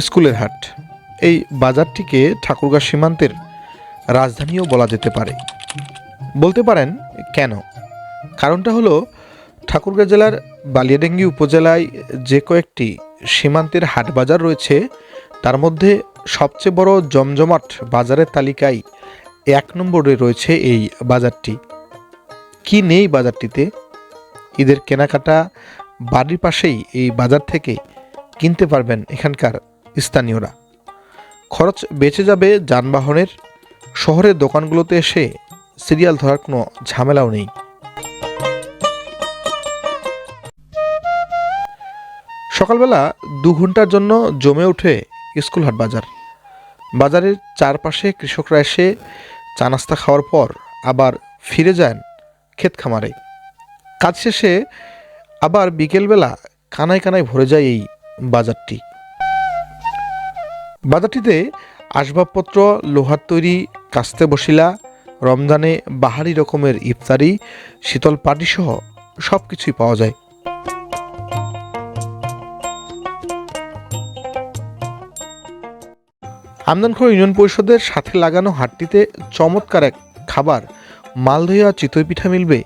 স্কুলের হাট। এই বাজারটিকে ঠাকুরগাঁ সীমান্তের রাজধানীও বলা যেতে পারে। বলতে পারেন, কেন? কারণটা হলো, ঠাকুরগাঁ জেলার বালিয়াডেঙ্গি উপজেলায় যে কয়েকটি সীমান্তের হাট বাজার রয়েছে, তার মধ্যে সবচেয়ে বড় জমজমাট বাজারের তালিকায় এক নম্বরে রয়েছে এই বাজারটি। কি নেই বাজারটিতে? ঈদের কেনাকাটা বাড়ির পাশেই এই বাজার থেকে কিনতে পারবেন এখানকার স্থানীয়রা। খরচ বেঁচে যাবে যানবাহনের, শহরের দোকানগুলোতে এসে সিরিয়াল ধরার কোনো ঝামেলাও নেই। সকালবেলা দু ঘণ্টার জন্য জমে ওঠে স্কুলহাট বাজার। বাজারের চারপাশে কৃষকরা এসে চা নাস্তা খাওয়ার পর আবার ফিরে যান ক্ষেত খামারে। কাজ শেষে আবার বিকেলবেলা কানায় কানায় ভরে যায় এই বাজারটি। বাজারটিতে আসবাবপত্র, লোহার তৈরি কাস্তে বসিলা, রমজানে বাহারি রকমের ইফতারি, শীতল পাটি সহ সব কিছুই পাওয়া যায়। আমদানখোর ইউনিয়ন পরিষদের সাথে লাগানো হাটটিতে চমৎকার এক খাবার মালদইয়া চিতই পিঠা মিলবে,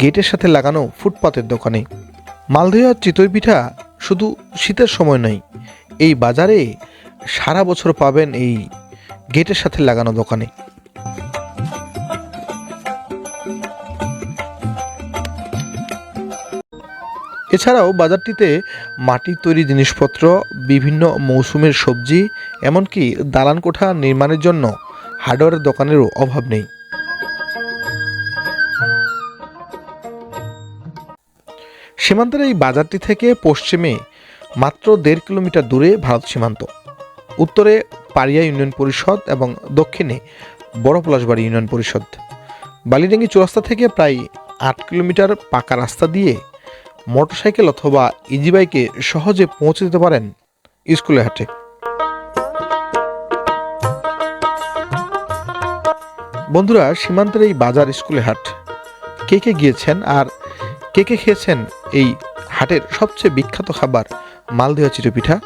গেটের সাথে লাগানো ফুটপাতের দোকানে। মালদইয়া চিতই পিঠা শুধু শীতের সময় নয়, এই বাজারে সারা বছর পাবেন এই গেটের সাথে লাগানো দোকানে। এছাড়াও বাজারটিতে মাটির তৈরি জিনিসপত্র, বিভিন্ন মৌসুমের সবজি, এমনকি দালান কোঠা নির্মাণের জন্য হার্ডওয়্যারের দোকানেরও অভাব নেই। সীমান্তের এই বাজারটি থেকে পশ্চিমে মাত্র দেড় কিলোমিটার দূরে ভারত সীমান্ত। উত্তরে পাড়িয়া ইউনিয়ন পরিষদ এবং দক্ষিণে বড় পলাশবাড়ি ইউনিয়ন পরিষদ। বালিডাঙ্গি চৌরাস্তা থেকে প্রায় আট কিলোমিটার পাকা রাস্তা দিয়ে মোটরসাইকেল অথবা ইজি বাইকে সহজে পৌঁছে যেতে পারেন স্কুলের হাটে। বন্ধুরা, সীমান্তের এই বাজার স্কুলের হাট কে কে গিয়েছেন আর কে কে খেয়েছেন এই হাটের সবচেয়ে বিখ্যাত খাবার মালদেহ চিরপিঠা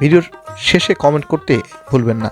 ভিডিওর শেষে কমেন্ট করতে ভুলবেন না।